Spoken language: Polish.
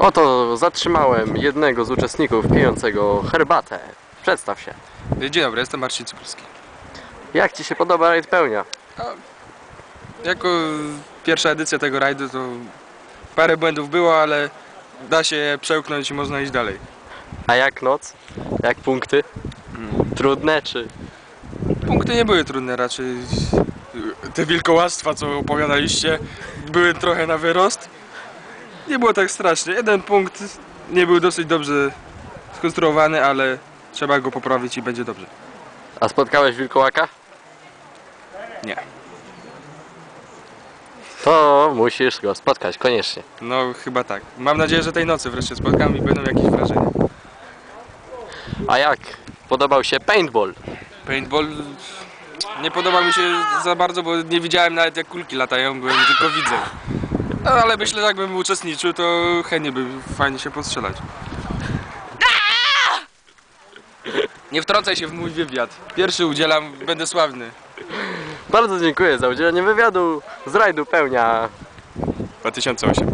Oto zatrzymałem jednego z uczestników pijącego herbatę. Przedstaw się. Dzień dobry, jestem Marcin Cypulski. Jak Ci się podoba rajd pełnia? Jako pierwsza edycja tego rajdu to parę błędów było, ale da się je przełknąć i można iść dalej. A jak noc? Jak punkty? Trudne czy... Punkty nie były trudne raczej. Te wilkołactwa, co opowiadaliście, były trochę na wyrost. Nie było tak strasznie. Jeden punkt nie był dosyć dobrze skonstruowany, ale trzeba go poprawić i będzie dobrze. A spotkałeś wilkołaka? Nie. To musisz go spotkać, koniecznie. No chyba tak. Mam nadzieję, że tej nocy wreszcie spotkam i będą jakieś wrażenia. A jak? Podobał się paintball? Paintball nie podoba mi się za bardzo, bo nie widziałem nawet jak kulki latają, byłem tylko widzę. No, ale myślę, że jakbym uczestniczył, to chętnie by fajnie się postrzelać. Nie wtrącaj się w mój wywiad. Pierwszy udzielam, będę sławny. Bardzo dziękuję za udzielenie wywiadu z rajdu pełnia 2008.